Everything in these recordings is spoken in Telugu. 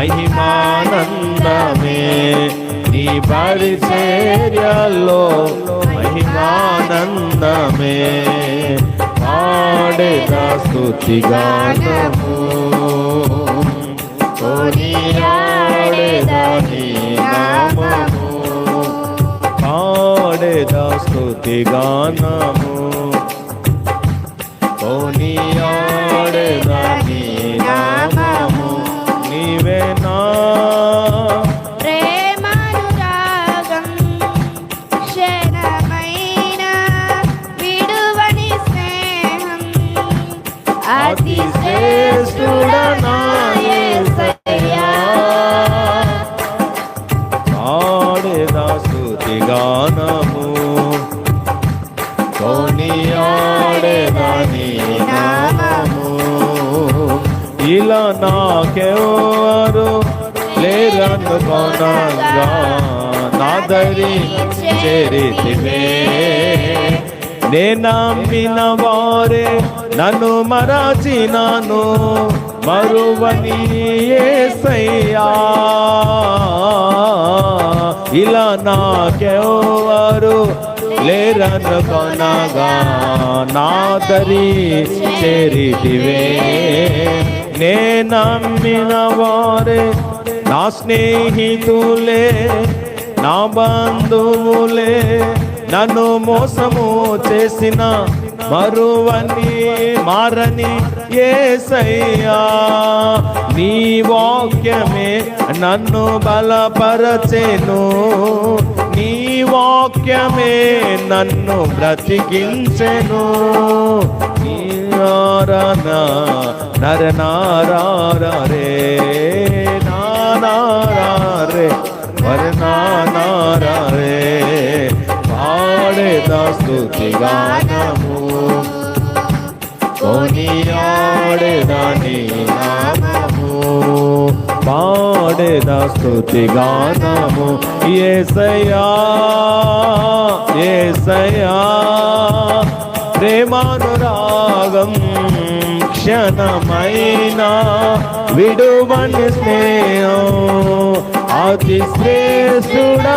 మహిమానందమే నీ పరిచర్యలో మహిమానందమే పాడేద స్తుతిగానము కొనియాడేద నీ నామము అతి శ్రేష్ఠుడనాయసయ్యా పాడేదా స్తుతిగానము కొనియాడేదా నీ నామము. ఇలా నాకెవరు లేరను కొనగా నాదరి చేరితివే. నే నమ్మిన వారే నన్ను మరచినాను మరువని యేసయ్యా ఇలా నాకెవరు లేరనుకొనగా నా దరి చేరితివే. నే నమ్మిన వారే నా స్నేహితులే నా బంధువులే నన్ను మోసము చేసిన మరువని మారని ఏసయ్యా నీ వాక్యమే నన్ను బలపరచెను. నీ వాక్యమే నన్ను బ్రతికించెను. నీ నారాన నర స్తుతి గానము కొనియాడేదా నీ నామము. పాడేదా స్తుతి గానము. ఏసయ్యా ఏసయ్యా. ప్రేమానురాగం క్షణమైన విడువని స్నేహం. అతి శ్రేష్ఠుడనాగేసయ్యా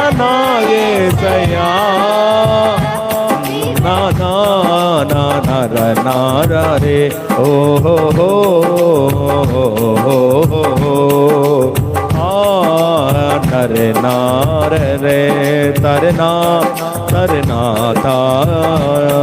नर नार रे तर ना तर ना तार